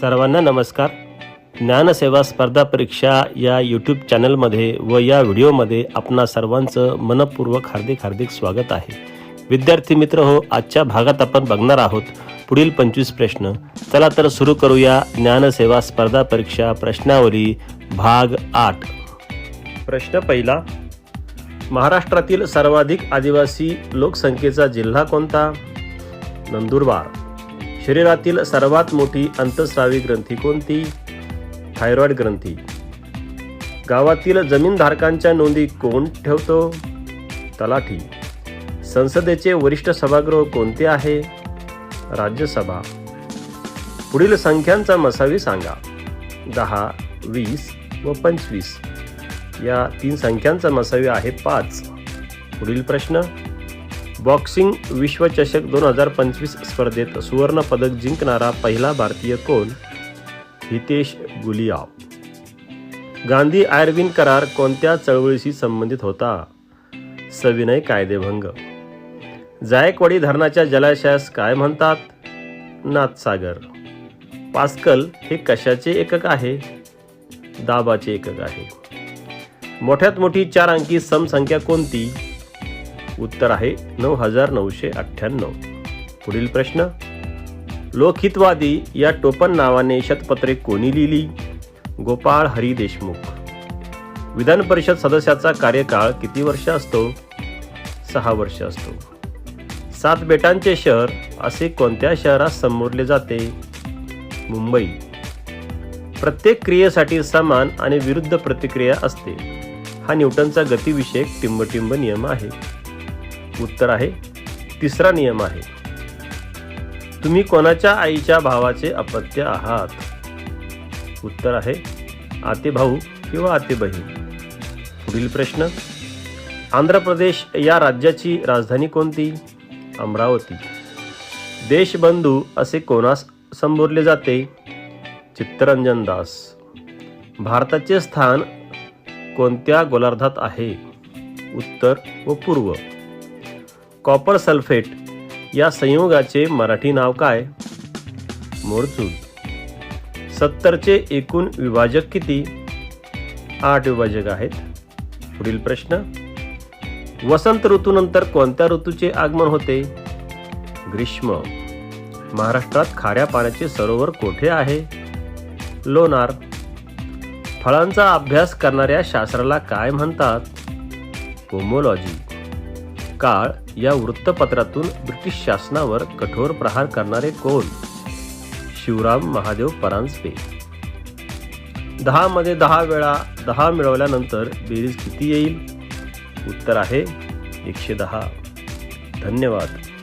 सर्वांना नमस्कार. ज्ञानसेवा स्पर्धा परीक्षा या यूट्यूब चॅनलमध्ये व या व्हिडिओमध्ये आपणा सर्वांचं मनपूर्वक हार्दिक हार्दिक स्वागत आहे. विद्यार्थी मित्र हो आजच्या भागात आपण बघणार आहोत पुढील पंचवीस प्रश्न. चला तर सुरू करूया ज्ञानसेवा स्पर्धा परीक्षा प्रश्नावली भाग आठ. प्रश्न पहिला. महाराष्ट्रातील सर्वाधिक आदिवासी लोकसंख्येचा जिल्हा कोणता? नंदुरबार. शरीरातील सर्वात मोठी अंतस्रावी ग्रंथी कोणती? थायरॉइड ग्रंथी. गावातील जमीनधारकांच्या नोंदी कोण ठेवतो? तलाठी. संसदेचे वरिष्ठ सभागृह कोणते आहे? राज्यसभा. पुढील संख्यांचा मसावी सांगा. दहा वीस व पंचवीस. या तीन संख्यांचा मसावी आहे पाच. पुढील प्रश्न. बॉक्सिंग विश्वचषक दोन हजार पंचवीस स्पर्धेत सुवर्णपदक जिंकणारा पहिला भारतीय कोण? हितेश गुलियाव. गांधी आयर्विन करार कोणत्या चळवळीशी संबंधित होता? सविनय कायदेभंग. जायकवाडी धरणाच्या जलाशयास काय म्हणतात? नाथसागर. पास्कल हे कशाचे एकक आहे? दाबाचे एकक आहे. मोठ्यात मोठी चार अंकी समसंख्या कोणती? उत्तर आहे नऊ हजार नऊशे अठ्ठ्याण्णव. पुढील प्रश्न. लोकहितवादी या टोपण नावाने शतपत्रे कोणी लिहिली? गोपाळ हरी देशमुख. विधान परिषद सदस्याचा कार्यकाळ किती वर्ष असतो? सहा वर्ष असतो. सात बेटांचे शहर असे कोणत्या शहरात संबोधले जाते? मुंबई. प्रत्येक क्रियेसाठी समान आणि विरुद्ध प्रतिक्रिया असते. हा न्यूटनचा गतिविषयक टिंबटिंब नियम आहे. उत्तर आहे. तिसरा नियम आहे. तुम्ही कोणाच्या आईच्या भावाचे अपत्य आहात? उत्तर आहे आते भाऊ किंवा आते बहीण. पुढील प्रश्न आंध्र प्रदेश या राज्याची राजधानी कोणती? अमरावती. देशबंधू असे कोणास संबोधले जाते? चित्तरंजन दास. भारताचे स्थान कोणत्या गोलार्धात आहे? उत्तर व पूर्व. कॉपर सल्फेट या संयोगाचे मराठी नाव काय? मोरचूल सत्तरचे एकूण विभाजक किती? आठ विभाजक आहेत. पुढील प्रश्न. वसंत ऋतूनंतर कोणत्या ऋतूचे आगमन होते? ग्रीष्म. महाराष्ट्रात खाऱ्या पाण्याचे सरोवर कोठे आहे? लोणार. फळांचा अभ्यास करणाऱ्या शास्त्राला काय म्हणतात? पोमोलॉजी काळ या वृत्तपत्रातून ब्रिटिश शासनावर कठोर प्रहार करणारे कोण? शिवराम महादेव परांजपे. दहामध्ये दहा वेळा दहा मिळवल्यानंतर बेरीज किती येईल? उत्तर आहे एकशे दहा. धन्यवाद.